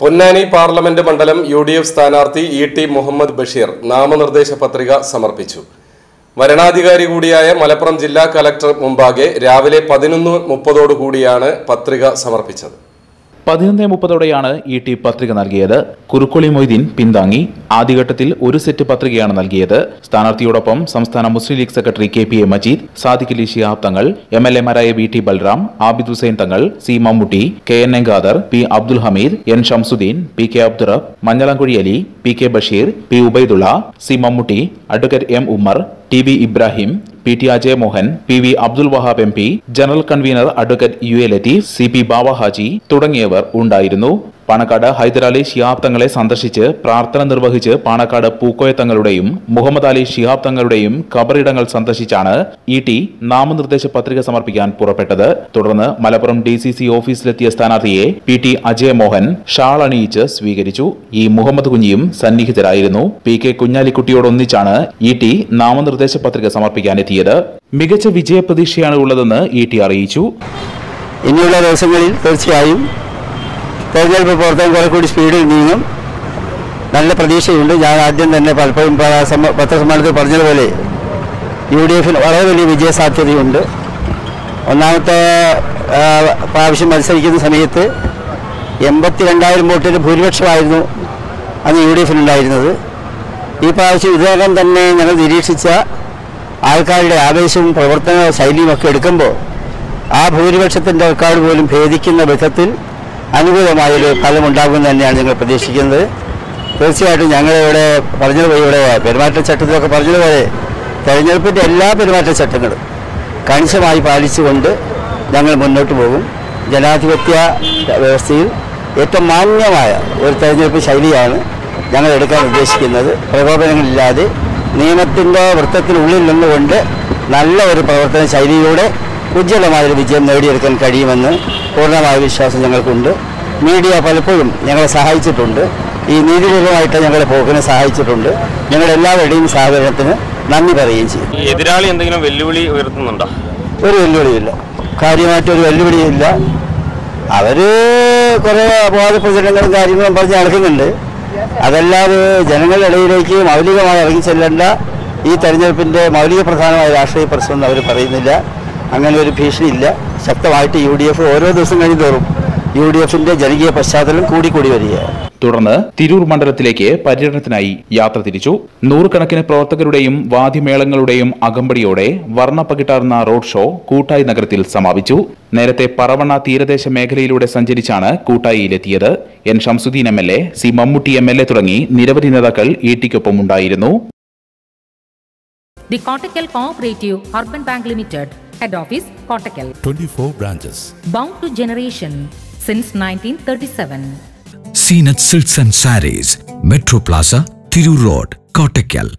Ponnani parliament മണ്ഡലം U D F സ്ഥാനാർത്ഥി E T Muhammad Basheer നാമനിർദ്ദേശ പത്രിക സമർപ്പിച്ചു. വരണാധികാരി കൂടിയായ മലപ്പുറം ജില്ലാ കലക്ടർ മുമ്പാകെ രാവിലെ പതിനൊന്ന് മുപ്പതോടുകൂടിയാണ് പത്രിക സമർപ്പിച്ചത്. പതിനൊന്ന് മുപ്പതോടെയാണ് ഇ ടി പത്രിക നൽകിയത്. കുറുക്കുളി മൊയ്തീൻ പിന്താങ്ങി ആദ്യഘട്ടത്തിൽ ഒരു സെറ്റ് പത്രികയാണ് നൽകിയത്. സ്ഥാനാർത്ഥിയോടൊപ്പം സംസ്ഥാന Muslim League secretary K P A Majeed Sadiq Ali Shihab Thangal M L എമാരായ V T Balram Abid Hussain Thangal C Mammootty K N A Khader P Abdul Hameed N Shamsuddeen P K Abdurabb Manjalamkuzhi Ali P K Basheer P Ubaidullah C Mammootty advocate M Ummer T V Ibrahim P T Ajay Mohan P V Abdul Wahab M P general convener advocate U A Latheef C P Bava Haji തുടങ്ങിയവർ ഉണ്ടായിരുന്നു. പാണക്കാട് ഹൈദരാലി ശിഹാബ് തങ്ങളെ സന്ദർശിച്ച് പ്രാർത്ഥന നിർവഹിച്ച് പാണക്കാട് പൂക്കോയ തങ്ങളുടെയും മുഹമ്മദ് അലി ശിഹാബ് തങ്ങളുടെയും ഖബറിടങ്ങൾ സന്ദർശിച്ചാണ് ഇ ടി നാമനിർദ്ദേശ പത്രിക സമർപ്പിക്കാൻ പുറപ്പെട്ടത്. തുടർന്ന് മലപ്പുറം ഡി സി സി ഓഫീസിലെത്തിയ സ്ഥാനാർത്ഥിയെ P T Ajay Mohan shawl അണിയിച്ച് സ്വീകരിച്ചു. ഇ മുഹമ്മദ് കുഞ്ഞിയും സന്നിഹിതരായിരുന്നു. പി കെ കുഞ്ഞാലിക്കുട്ടിയോടൊന്നിച്ചാണ് ഇ ടി നാമനിർദ്ദേശ പത്രിക സമർപ്പിക്കാനെത്തിയത് മികച്ച വിജയപ്രതീക്ഷയാണ് ഉള്ളതെന്ന് ഇ ടി അറിയിച്ചു. ഇനിയുള്ള ദിവസങ്ങളിൽ തീർച്ചയായും തെരഞ്ഞെടുപ്പ് പ്രവർത്തനം കുറെ കൂടി സ്പീഡിൽ നീങ്ങും. നല്ല പ്രതീക്ഷയുണ്ട്. ഞാൻ ആദ്യം തന്നെ പലപ്പോഴും പത്രസമ്മേളനത്തിൽ പറഞ്ഞതുപോലെ യു ഡി എഫിന് വളരെ വലിയ വിജയസാധ്യതയുണ്ട്. ഒന്നാമത്തെ പ്രാവശ്യം മത്സരിക്കുന്ന സമയത്ത് എൺപത്തി രണ്ടായിരം വോട്ടിന് ഭൂരിപക്ഷമായിരുന്നു അന്ന് യു ഡി എഫിനുണ്ടായിരുന്നത് ഈ പ്രാവശ്യം ഇതിനകം തന്നെ ഞങ്ങൾ നിരീക്ഷിച്ച ആൾക്കാരുടെ ആവേശവും പ്രവർത്തന ശൈലിയും ഒക്കെ എടുക്കുമ്പോൾ ആ ഭൂരിപക്ഷത്തിന്റെ റെക്കോർഡ് പോലും ഭേദിക്കുന്ന വിധത്തിൽ അനുകൂലമായൊരു ഫലമുണ്ടാകുമെന്ന് തന്നെയാണ് ഞങ്ങൾ പ്രതീക്ഷിക്കുന്നത്. തീർച്ചയായിട്ടും ഞങ്ങളിവിടെ പറഞ്ഞതുപോലെ ഇവിടെ പെരുമാറ്റച്ചട്ടത്തിലൊക്കെ പറഞ്ഞതുപോലെ തെരഞ്ഞെടുപ്പിന്റെ എല്ലാ പെരുമാറ്റച്ചട്ടങ്ങളും കണിശമായി പാലിച്ചുകൊണ്ട് ഞങ്ങൾ മുന്നോട്ട് പോകും. ജനാധിപത്യ വ്യവസ്ഥയിൽ ഏറ്റവും മാന്യമായ ഒരു തെരഞ്ഞെടുപ്പ് ശൈലിയാണ് ഞങ്ങൾ എടുക്കാൻ ഉദ്ദേശിക്കുന്നത്. പ്രകോപനങ്ങളില്ലാതെ നിയമത്തിന്റെ വൃത്തത്തിനുള്ളിൽ നിന്നുകൊണ്ട് നല്ല ഒരു പ്രവർത്തന ശൈലിയിലൂടെ ഉജ്ജ്വലമായൊരു വിജയം നേടിയെടുക്കാൻ കഴിയുമെന്ന് പൂർണമായ വിശ്വാസം ഞങ്ങൾക്കുണ്ട്. മീഡിയ പലപ്പോഴും ഞങ്ങളെ സഹായിച്ചിട്ടുണ്ട്. ഈ നീതിപൂർവമായിട്ട് ഞങ്ങളുടെ പോക്കിനെ സഹായിച്ചിട്ടുണ്ട്. ഞങ്ങളുടെ എല്ലാവരുടെയും സഹകരണത്തിന് നന്ദി പറയുകയും ചെയ്യും. എതിരാളി എന്തെങ്കിലും വെല്ലുവിളി ഉയർത്തുന്നുണ്ടോ? ഒരു വെല്ലുവിളിയില്ല. കാര്യമായിട്ടൊരു വെല്ലുവിളിയില്ല. അവർ കുറേ അപവാദ പ്രചരണങ്ങളും കാര്യങ്ങളും പറഞ്ഞ് നടക്കുന്നുണ്ട്. അതല്ലാതെ ജനങ്ങളുടെ ഇടയിലേക്ക് മൗലികമായി ഇറങ്ങി ചെല്ലേണ്ട ഈ തെരഞ്ഞെടുപ്പിന്റെ മൗലിക പ്രധാനമായ രാഷ്ട്രീയ പ്രശ്നം അവർ പറയുന്നില്ല. അങ്ങനെ ഒരു ഭീഷണി ഇല്ല. ശക്തമായിട്ട് യു ഡി എഫ് ഓരോ ദിവസം കഴിഞ്ഞതോറും യു ഡി എഫിന്റെ ജനകീയ പശ്ചാത്തലം കൂടിക്കൂടി വരികയാണ്. തുടർന്ന് തിരൂർ മണ്ഡലത്തിലേക്ക് പര്യടനത്തിനായി യാത്ര തിരിച്ചു. നൂറുകണക്കിന് പ്രവർത്തകരുടെയും വാദ്യമേളങ്ങളുടെയും അകമ്പടിയോടെ വർണപ്പകിട്ടാർന്ന റോഡ് ഷോ കൂട്ടായി നഗരത്തിൽ സമാപിച്ചു. നേരത്തെ പറവണ്ണ തീരദേശ മേഖലയിലൂടെ സഞ്ചരിച്ചാണ് കൂട്ടായിയിലെത്തിയത്. N Shamsuddeen M L A C Mammootty M L A തുടങ്ങി നിരവധി നേതാക്കൾ ഈട്ടിക്കൊപ്പം ഉണ്ടായിരുന്നു. The Kottakkal Cooperative urban bank Limited, Head Office, Kottakkal. 24 branches. Bound to generation since 1937. Seen at Silks and Saris, Metro Plaza, Thiru Road, Kottakkal.